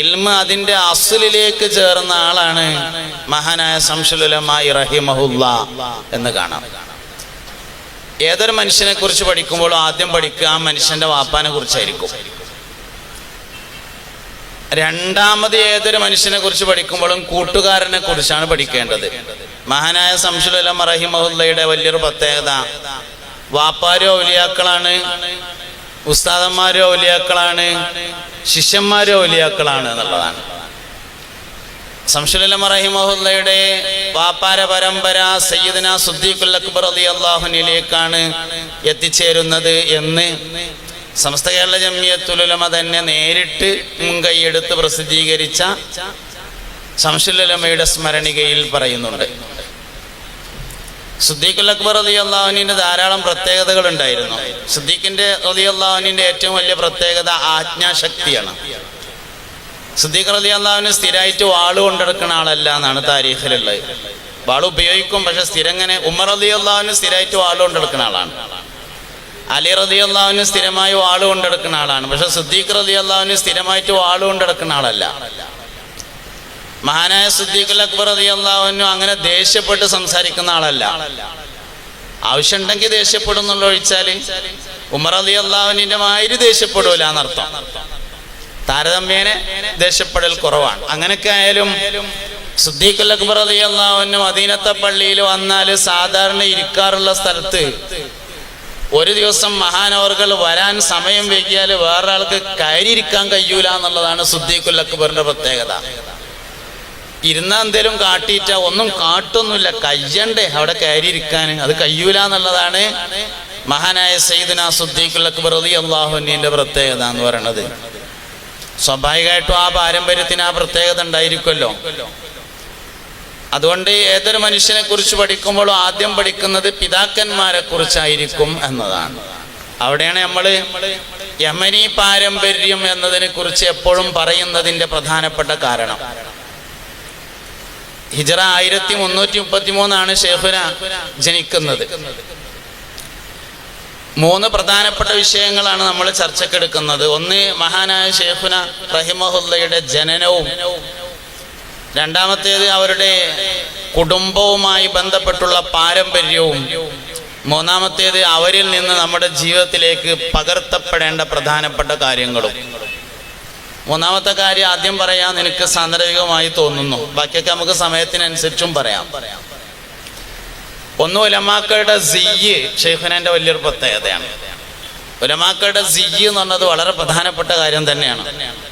ഇൽമ അതിന്റെ അസുലിലേക്ക് ചേർന്ന ആളാണ് മഹാനായ സംശലുലമായി റഹിമഹുല്ല എന്ന് കാണാം. ഏതൊരു മനുഷ്യനെ കുറിച്ച് പഠിക്കുമ്പോഴും ആദ്യം പഠിക്കുക ആ മനുഷ്യന്റെ വാപ്പാനെ കുറിച്ചായിരിക്കും. രണ്ടാമത് ഏതൊരു മനുഷ്യനെ കുറിച്ച് പഠിക്കുമ്പോഴും കൂട്ടുകാരനെ കുറിച്ചാണ് പഠിക്കേണ്ടത്. മഹാനായ സംശുലം റഹിമഹുല്ലയുടെ വലിയൊരു പ്രത്യേകത വാപ്പാരും ഔലിയാക്കളാണ് ഉസ്താദന്മാരും ഔലിയാക്കളാണ് ശിഷ്യന്മാരോ ഔലിയാക്കളാണ് എന്നുള്ളതാണ്. സംശുലം റഹിമഹുല്ലയുടെ വാപ്പാര പരമ്പര സയ്യിദന സുദ്ദീഖുൽ അക്ബർ അലി അള്ളാഹുനിലേക്കാണ് എത്തിച്ചേരുന്നത് എന്ന് സമസ്ത കേരള ജമിയത്തുലമ തന്നെ നേരിട്ട് മുൻകൈയെടുത്ത് പ്രസിദ്ധീകരിച്ച സംശുലമയുടെ സ്മരണികയിൽ പറയുന്നുണ്ട്. സുദ്ദീഖുൽ അക്ബർ അലി അള്ളാഹുനിന്റെ ധാരാളം പ്രത്യേകതകൾ ഉണ്ടായിരുന്നു സുദ്ദീഖിന്റെ അലി അള്ളാഹുനിന്റെ ഏറ്റവും വലിയ പ്രത്യേകത ആജ്ഞാശക്തിയാണ് സുദ്ദീഖർ അലി അള്ളാഹുവിന് സ്ഥിരമായിട്ട് വാൾ കൊണ്ടെടുക്കുന്ന ആളല്ല എന്നാണ് താരീഖിലുള്ളത്. വാൾ ഉപയോഗിക്കും പക്ഷെ സ്ഥിരങ്ങനെ ഉമർ അലി അള്ളാഹുവിന് സ്ഥിരമായിട്ട് വാൾ കൊണ്ടെടുക്കുന്ന ആളാണ്. അലി റതി അള്ളാഹുവിന് സ്ഥിരമായി വാൾ കൊണ്ടെടുക്കുന്ന ആളാണ് പക്ഷെ സുദ്ദീഖ് റതി അള്ളാഹുവിന് സ്ഥിരമായിട്ട് വാൾ കൊണ്ടെടുക്കുന്ന ആളല്ല. മഹാനായ സുദ്ദീഖുൽ അക്ബർ അള്ളാഹുവിനും അങ്ങനെ ദേഷ്യപ്പെട്ട് സംസാരിക്കുന്ന ആളല്ല. ആവശ്യമുണ്ടെങ്കിൽ ദേഷ്യപ്പെടും ഒഴിച്ചാൽ ഉമർ അലി അള്ളാഹുവിന്റെ മാതിരി ദേഷ്യപ്പെടൂല എന്നർത്ഥം. താരതമ്യേന ദേഷ്യപ്പെടൽ കുറവാണ്. അങ്ങനെയൊക്കെ ആയാലും സുദ്ദീഖുൽ അക്ബർ അലി അള്ളാഹുവിന് മദീനത്തെ പള്ളിയിൽ വന്നാൽ സാധാരണ ഇരിക്കാറുള്ള സ്ഥലത്ത് ഒരു ദിവസം മഹാനവർകൾ വരാൻ സമയം വൈകിയാൽ വേറൊരാൾക്ക് കയറിയിരിക്കാൻ കഴിയൂല എന്നുള്ളതാണ് സുദ്ദീഖുൽ അക്ബറിന്റെ പ്രത്യേകത. ഇരുന്ന എന്തേലും കാട്ടിയിട്ട ഒന്നും കാട്ടൊന്നുമില്ല. കയ്യണ്ടേ അവിടെ കയറി ഇരിക്കാൻ അത് കയ്യൂല എന്നുള്ളതാണ് മഹാനായ സയ്യിദിന സുദ്ദീഖുൽ അക്ബർ അലി പ്രത്യേകത എന്ന് പറയണത്. സ്വാഭാവികമായിട്ടും ആ പാരമ്പര്യത്തിന് ആ പ്രത്യേകത ഉണ്ടായിരിക്കുമല്ലോ. അതുകൊണ്ട് ഏതൊരു മനുഷ്യനെ കുറിച്ച് പഠിക്കുമ്പോഴും ആദ്യം പഠിക്കുന്നത് പിതാക്കന്മാരെ കുറിച്ചായിരിക്കും എന്നതാണ്. അവിടെയാണ് നമ്മൾ യമനി പാരമ്പര്യം എന്നതിനെ കുറിച്ച് എപ്പോഴും പറയുന്നതിന്റെ പ്രധാനപ്പെട്ട കാരണം. ഹിജറ ആയിരത്തി മുന്നൂറ്റി മുപ്പത്തി മൂന്നാണ് ഷെയ്ഖുന ജനിക്കുന്നത്. മൂന്ന് പ്രധാനപ്പെട്ട വിഷയങ്ങളാണ് നമ്മൾ ചർച്ചക്കെടുക്കുന്നത്. ഒന്ന് മഹാനായ ഷെയ്ഖുന റഹിമഹുല്ലയുടെ ജനനവും രണ്ടാമത്തേത് അവരുടെ കുടുംബവുമായി ബന്ധപ്പെട്ടുള്ള പാരമ്പര്യവും മൂന്നാമത്തേത് അവരിൽ നിന്ന് നമ്മുടെ ജീവിതത്തിലേക്ക് പകർത്തപ്പെടേണ്ട പ്രധാനപ്പെട്ട കാര്യങ്ങളും. മൂന്നാമത്തെ കാര്യം ആദ്യം പറയാൻ നിനക്ക് സാന്ദർഭികമായി തോന്നുന്നു. ബാക്കിയൊക്കെ നമുക്ക് സമയത്തിനനുസരിച്ചും പറയാം. ഒന്ന് ഉലമാക്കളുടെ സിയ്യ് ഷെയ്ഖുനാന്റെ വലിയൊരു പ്രത്യേകതയാണ്. ഉലമാക്കളുടെ സിയ്യ് എന്ന് പറഞ്ഞത് വളരെ പ്രധാനപ്പെട്ട കാര്യം തന്നെയാണ്.